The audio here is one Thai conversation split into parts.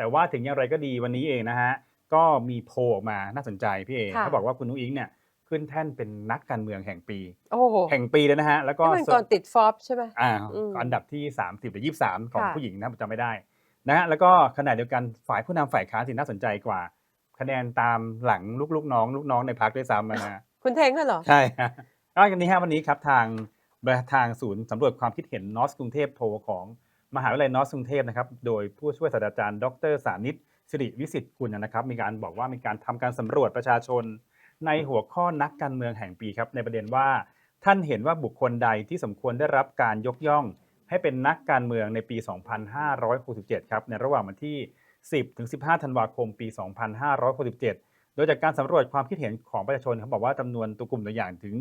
แต่ว่าถึงอย่างไรก็ดีวันนี้เองนะฮะก็มีโพลออกมาน่าสนใจพี่เอค่ะเขาบอกว่าคุณนุ้งอิงเนี่ยขึ้นแท่นเป็นนักการเมืองแห่งปีโอ้โหแห่งปีเลยนะฮะ แล้วก็นี่มันก่อนติดฟอบใช่ไหมอ่าอืมอันดับที่ 30หรือ23 ของค่ะผู้หญิงนะผมจำไม่ได้นะฮะแล้วก็ขณะเดียวกันฝ่ายผู้นำฝ่ายค้านที่น่าสนใจกว่า คะแนนตามหลังลูกๆน้องลูกน้องในพรรคด้วยซ้ำนะฮะคุณเทงก็เหรอ ใช่ฮะก็อย่างนี้ฮะวันนี้ครับทางทางศูนย์สำรวจความคิดเห็นนอสกรุงเทพโพลของ มหาวิทยาลัยนอสกรุงเทพนะครับโดยผู้ช่วยศาสตราจารย์ ดรสานิตสิริวิสิทธิ์กุลนะครับ มีการบอกว่ามีการทำการสำรวจประชาชน ในหัวข้อนักการเมืองแห่งปีครับในประเด็นว่า ท่านเห็นว่าบุคคลใดที่สมควรได้รับการยกย่อง ให้เป็นนักการเมืองในปี 2567 ครับในระหว่างวันที่ 10 ถึง 15 ธันวาคม ปี 2567 โดยจากการสำรวจความคิดเห็นของประชาชนเขาบอกว่าจำนวนตัวกลุ่มตัวอย่างถึง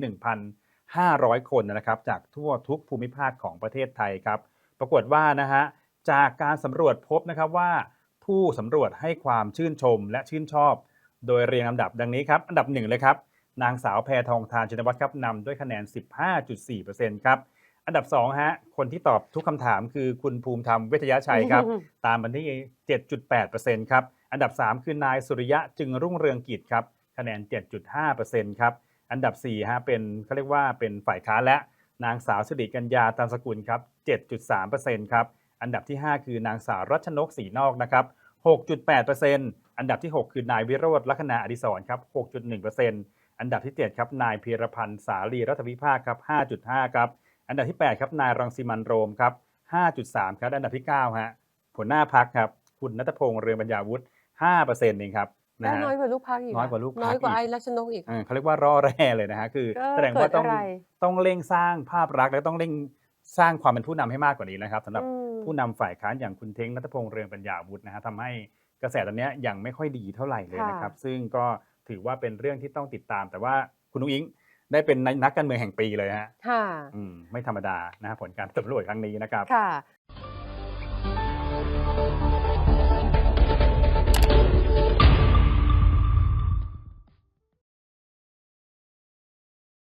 1,500 คนนะครับจากทั่วทุกภูมิภาคของประเทศไทยครับ ปรากฏว่านะฮะจากการสำรวจพบนะครับว่า ผู้สำรวจให้ความชื่นชมและชื่นชอบ โดยเรียงลำดับดังนี้ครับอันดับหนึ่งเลยครับนางสาวแพทองทานชินวัตรครับนำด้วยคะแนน 15.4%ครับอันดับ2ฮะคนที่ตอบทุกคำถามคือคุณภูมิธรรมเวชยชัยครับ ตามมาที่ 7.8%ครับอันดับ 3 คือนายสุริยะจึงรุ่งเรืองกิจครับคะแนน 7.5%ครับอันดับ4ฮะเป็นเขาเรียกว่าเป็นฝ่ายค้านและ นางสาวสิริกัญญาตันสกุลครับ 7.3%ครับ อันดับที่ 5 คือนางสาวรัชนกศรีนอกนะครับ 6.8%อันดับที่ 6 คือนายวิโรธลัคนาอดิศรครับ 6.1%อันดับที่ 7 ครับ นายเพีรพันธ์สาลีรัฐวิภาคครับ 5.5 ครับ อันดับที่ 8 ครับ นายรังสิมันโรมครับ 5.3 ครับ อันดับที่ 9 ฮะหัวหน้าพักครับ คุณนัทพงษ์เรืองปัญญาวุฒิ5%เองครับ นะได้ฮะน้อยกว่าลูกพักอีกะน้อยกว่าลูกพรรคน้อยกว่าอีกไอ้รัชนกอีกเออเขาเรียกว่าร่อแร่เลยนะฮะคือก็แสดงว่าต้องเกิดอะไรต้องเร่งสร้างภาพลักษณ์และต้องเร่งสร้างความเป็นผู้นำให้มากกว่านี้นะครับสำหรับอืมผู้นำฝ่ายค้านอย่างคุณเท้งนัทพงษ์เรืองปัญญาวุฒินะฮะทำให้กระแสตอนเนี้ยยังไม่ค่อยดีเท่าไหร่เลยนะครับ ซึ่งก็ถือว่าเป็นเรื่องที่ต้องติดตาม แต่ว่าคุณนุ้งอิงได้เป็นนักการเมืองแห่งปีเลยฮะค่ะอืมไม่ธรรมดานะฮะผลการสำรวจครั้งนี้นะครับค่ะ